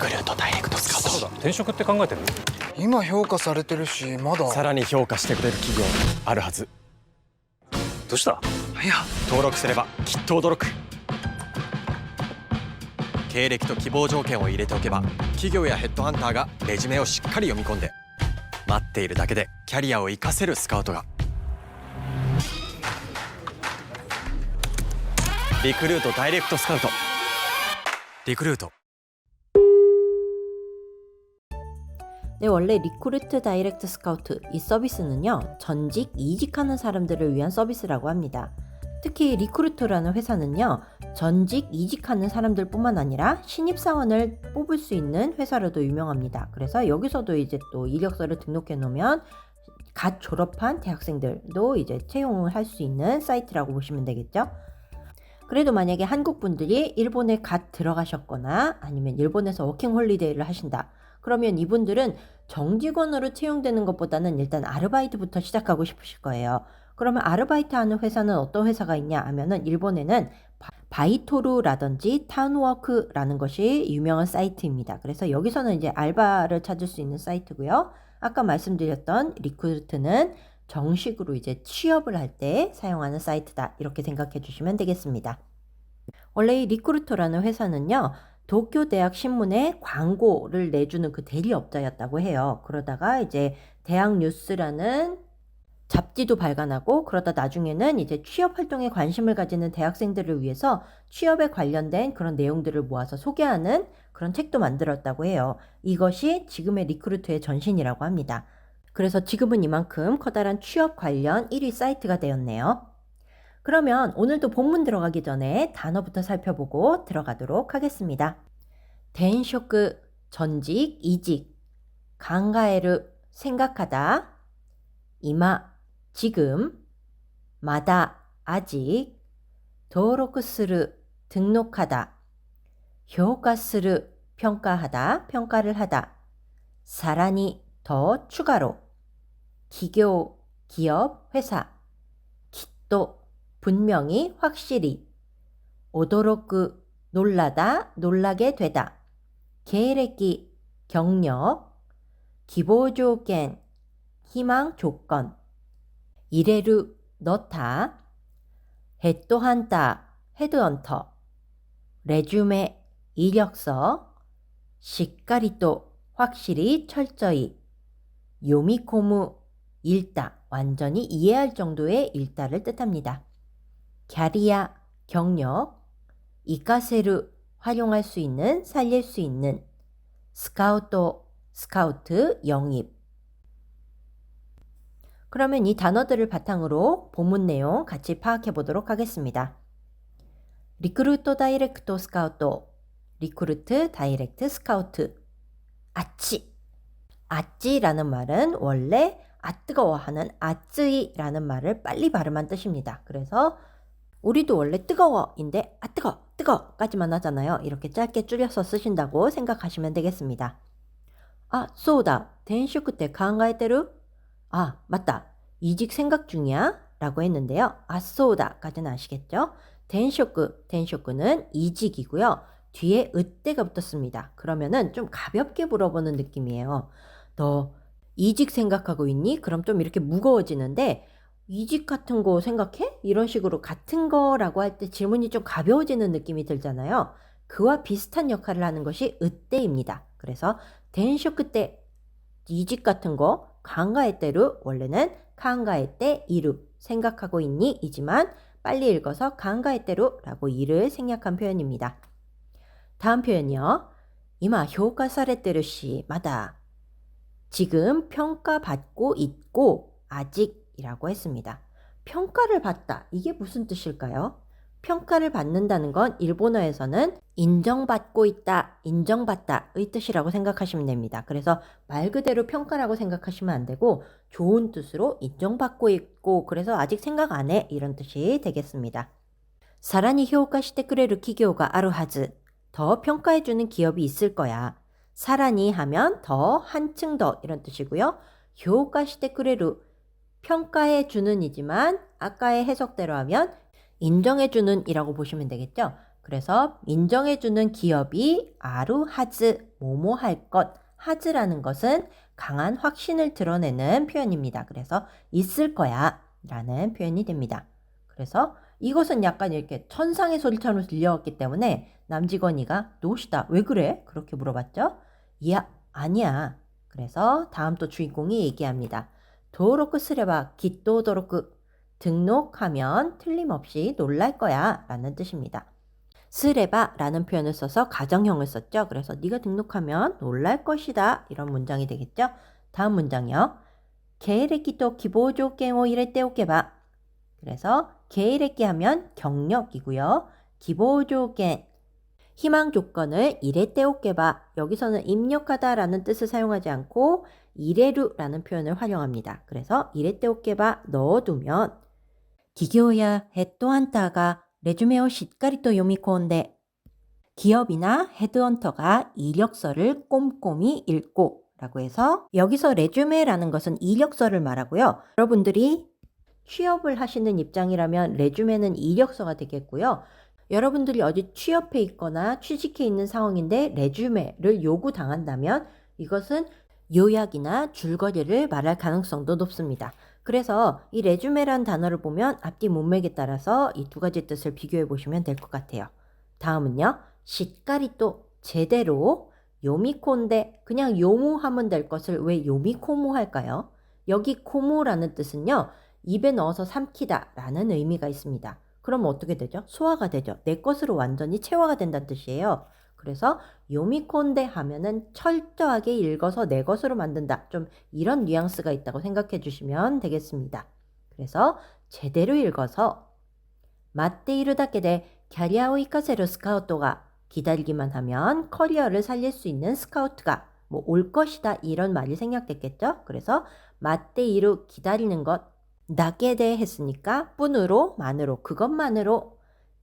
クルートダイレクトスカウト。そうだ転職って考えてる今評価されてるしまだ。さらに評価してくれる企業あるはず。どうした？いや。登録すればきっと驚く。経歴と希望条件を入れておけば企業やヘッドハンターがレジュメをしっかり読み込んで待っているだけでキャリアを活かせるスカウトが。リクルートダイレクトスカウト。リクルート 네, 원래 리크루트 다이렉트 스카우트 이 서비스는요, 전직, 이직하는 사람들을 위한 서비스라고 합니다. 특히 리크루트라는 회사는요, 전직, 이직하는 사람들 뿐만 아니라 신입사원을 뽑을 수 있는 회사로도 유명합니다. 그래서 여기서도 이제 또 이력서를 등록해 놓으면 갓 졸업한 대학생들도 이제 채용을 할 수 있는 사이트라고 보시면 되겠죠. 그래도 만약에 한국 분들이 일본에 갓 들어가셨거나 아니면 일본에서 워킹 홀리데이를 하신다. 그러면 이분들은 정직원으로 채용되는 것보다는 일단 아르바이트부터 시작하고 싶으실 거예요. 그러면 아르바이트 하는 회사는 어떤 회사가 있냐 하면은 일본에는 바- 바이토루라든지 타운워크라는 것이 유명한 사이트입니다. 그래서 여기서는 이제 알바를 찾을 수 있는 사이트고요. 아까 말씀드렸던 리크루트는 정식으로 이제 취업을 할 때 사용하는 사이트다. 이렇게 생각해 주시면 되겠습니다. 원래 이 리크루터라는 회사는요. 도쿄 대학 신문에 광고를 내주는 그 대리업자였다고 해요. 그러다가 이제 대학 뉴스라는 잡지도 발간하고 그러다 나중에는 이제 취업 활동에 관심을 가지는 대학생들을 위해서 취업에 관련된 그런 내용들을 모아서 소개하는 그런 책도 만들었다고 해요. 이것이 지금의 리크루트의 전신이라고 합니다. 그래서 지금은 이만큼 커다란 취업 관련 1위 사이트가 되었네요. 그러면 오늘도 본문 들어가기 전에 단어부터 살펴보고 들어가도록 하겠습니다. 덴쇼크 전직 이직 강가에르 생각하다 이마 지금 마다 아직 도로크스르 등록하다 효과스르 평가하다 평가를 하다 사란이 더 추가로 기교 기업 회사 또 분명히 확실히. 오도로크 놀라다 놀라게 되다. 계획기 경력 기보조겐 희망 조건. 이래루 넣다 헤드헌터 헤드헌터. 레주메 이력서 시까리 또 확실히 철저히. 요미코무 일다. 완전히 이해할 정도의 일다를 뜻합니다. 갸리아 경력 이카세르 활용할 수 있는 살릴 수 있는 스카우토 스카우트 영입 그러면 이 단어들을 바탕으로 본문 내용 같이 파악해 보도록 하겠습니다. 리크루트 다이렉트 스카우트 리크루트 다이렉트 스카우트 아치 아찌라는 말은 원래 아 뜨거워 하는 아쯔이라는 말을 빨리 발음한 뜻입니다. 그래서 우리도 원래 뜨거워인데 아 뜨거 뜨거까지만 하잖아요. 이렇게 짧게 줄여서 쓰신다고 생각하시면 되겠습니다. 아, 소다. 덴쇼크 때 강가에테루? 아, 맞다. 이직 생각 중이야? 라고 했는데요. 아, 소다까지는 아시겠죠? 덴쇼크, 덴쇼크는 이직이고요. 뒤에 으때가 붙었습니다. 그러면은 좀 가볍게 물어보는 느낌이에요. 너 이직 생각하고 있니? 그럼 좀 이렇게 무거워지는데 이직 같은 거 생각해? 이런 식으로 같은 거라고 할 때 질문이 좀 가벼워지는 느낌이 들잖아요. 그와 비슷한 역할을 하는 것이 으때입니다. 그래서 덴쇼크 때 이직 같은 거 강가의 때로 원래는 강가의 때 이루 생각하고 있니? 이지만 빨리 읽어서 강가의 때로라고 이를 생략한 표현입니다. 다음 표현이요. 이마 효과 사레때르시 마다 지금 평가받고 있고 아직 이라고 했습니다. 평가를 받다. 이게 무슨 뜻일까요? 평가를 받는다는 건 일본어에서는 인정받고 있다, 인정받다의 뜻이라고 생각하시면 됩니다. 그래서 말 그대로 평가라고 생각하시면 안 되고 좋은 뜻으로 인정받고 있고 그래서 아직 생각 안 해 이런 뜻이 되겠습니다. 사란이 효과 시대 그레르 기교가 아루 하즈 더 평가해주는 기업이 있을 거야. 사란이 하면 더 한층 더 이런 뜻이고요. 효과 시대 그레르 평가해 주는 이지만 아까의 해석대로 하면 인정해 주는 이라고 보시면 되겠죠. 그래서 인정해 주는 기업이 아루 하즈 뭐뭐 할 것. 하즈라는 것은 강한 확신을 드러내는 표현입니다. 그래서 있을 거야 라는 표현이 됩니다. 그래서 이것은 약간 이렇게 천상의 소리처럼 들려왔기 때문에 남직원이가 노시다 왜 그래? 그렇게 물어봤죠. 야 아니야. 그래서 다음 또 주인공이 얘기합니다. 스레바 기또 도로크 등록하면 틀림없이 놀랄 거야 라는 뜻입니다. 스레바라는 표현을 써서 가정형을 썼죠. 그래서 네가 등록하면 놀랄 것이다 이런 문장이 되겠죠. 다음 문장이요. 계획기또 기보 조건을 이랬때 오케바. 그래서 계획기 하면 경력이고요. 기보 조건 희망 조건을 이레떼오깨바 여기서는 입력하다라는 뜻을 사용하지 않고 이레루라는 표현을 활용합니다. 그래서 이레떼오깨바 넣어두면 기교야 헤드헌터가 레주메오 시까리또 요미코온데 기업이나 헤드헌터가 이력서를 꼼꼼히 읽고 라고 해서 여기서 레주메라는 것은 이력서를 말하고요. 여러분들이 취업을 하시는 입장이라면 레주메는 이력서가 되겠고요. 여러분들이 어디 취업해 있거나 취직해 있는 상황인데 레주메를 요구당한다면 이것은 요약이나 줄거리를 말할 가능성도 높습니다. 그래서 이 레주메란 단어를 보면 앞뒤 문맥에 따라서 이 두 가지 뜻을 비교해 보시면 될 것 같아요. 다음은요. 시까리 또 제대로 요미코인데 그냥 요무하면 될 것을 왜 요미코무 할까요? 여기 코무라는 뜻은요. 입에 넣어서 삼키다 라는 의미가 있습니다. 그럼 어떻게 되죠? 소화가 되죠. 내 것으로 완전히 체화가 된다는 뜻이에요. 그래서 요미콘데 하면은 철저하게 읽어서 내 것으로 만든다. 좀 이런 뉘앙스가 있다고 생각해 주시면 되겠습니다. 그래서 제대로 읽어서 맞대이루 다케데 캐리아오 이카세르 스카우토가 기다리기만 하면 커리어를 살릴 수 있는 스카우트가 뭐 올 것이다 이런 말이 생략됐겠죠. 그래서 맞대이루 기다리는 것 나게대 했으니까 뿐으로 만으로 그것만으로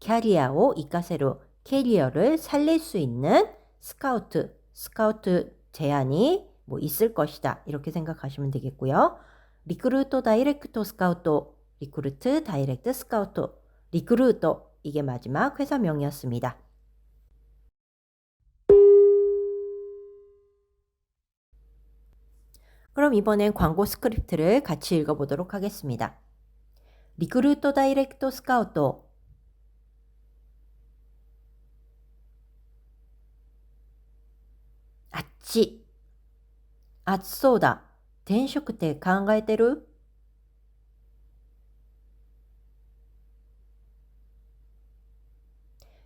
캐리아오 이카세루 캐리어를 살릴 수 있는 스카우트, 스카우트 제안이 뭐 있을 것이다. 이렇게 생각하시면 되겠고요. 리크루토 다이렉트 스카우트, 리크루트 다이렉트 스카우트, 리크루토 이게 마지막 회사명이었습니다. 그럼 이번엔 광고 스크립트를 같이 읽어보도록 하겠습니다. 리크루토 다이렉트 스카우트 あっち。暑そうだ。転職って考えてる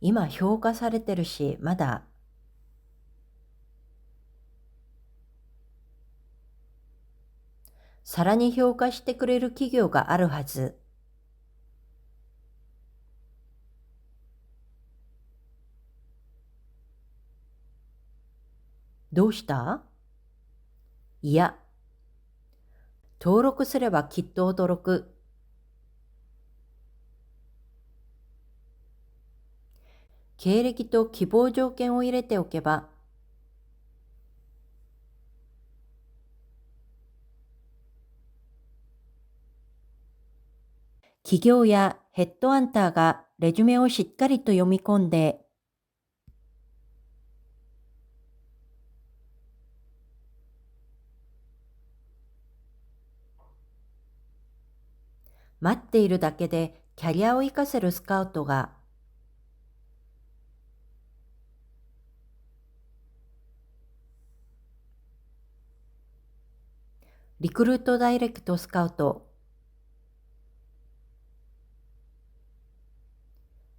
今評価されてるし、まだ。 さらに評価してくれる企業があるはず。どうした？いや、登録すればきっと驚く。経歴と希望条件を入れておけば、企業やヘッドアンターがレジュメをしっかりと読み込んで、待っているだけでキャリアを活かせるスカウトがリクルートダイレクトスカウト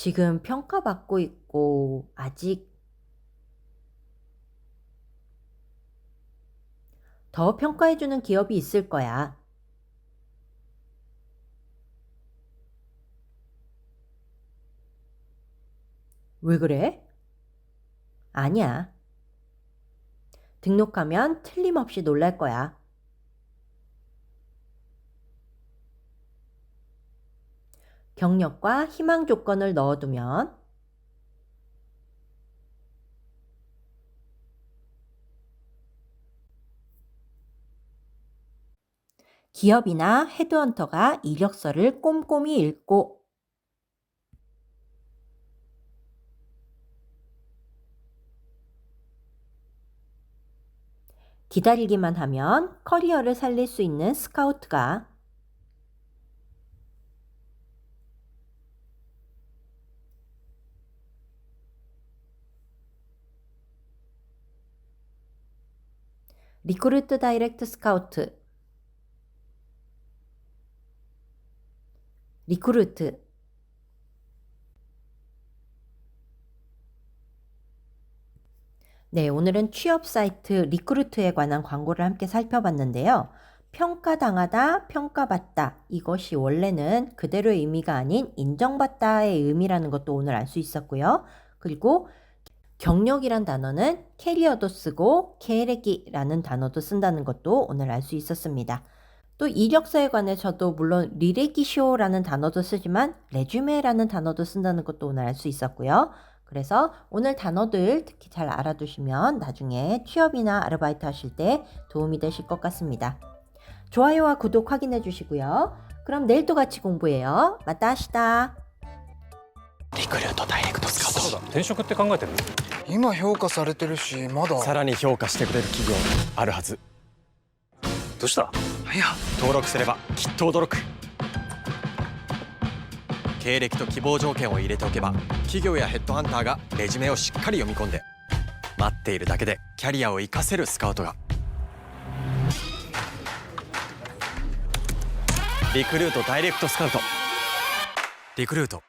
지금 평가받고 있고 아직 더 평가해주는 기업이 있을 거야. 왜 그래? 아니야. 등록하면 틀림없이 놀랄 거야. 경력과 희망 조건을 넣어두면 기업이나 헤드헌터가 이력서를 꼼꼼히 읽고 기다리기만 하면 커리어를 살릴 수 있는 스카우트가 리크루트 다이렉트 스카우트 리크루트 네, 오늘은 취업 사이트 리크루트에 관한 광고를 함께 살펴봤는데요. 평가당하다, 평가받다. 이것이 원래는 그대로의 의미가 아닌 인정받다의 의미라는 것도 오늘 알 수 있었고요. 그리고 경력이란 단어는 캐리어도 쓰고 계획이라는 단어도 쓴다는 것도 오늘 알 수 있었습니다. 또 이력서에 관해서도 물론 리레기쇼라는 단어도 쓰지만 레주메라는 단어도 쓴다는 것도 오늘 알 수 있었고요. 그래서 오늘 단어들 특히 잘 알아두시면 나중에 취업이나 아르바이트 하실 때 도움이 되실 것 같습니다. 좋아요와 구독 확인해 주시고요. 그럼 내일 또 같이 공부해요. 마따시다. リクルートダイレクトスカウそうだ転職って考えてる？の今評価されてるしまだ。トさらに評価してくれる企業あるはず。どうした？いや。登録すればきっと驚く。経歴と希望条件を入れておけば企業やヘッドハンターがレジュメをしっかり読み込んで待っているだけでキャリアを活かせるスカウトが。リクルートダイレクトスカウト。リクルート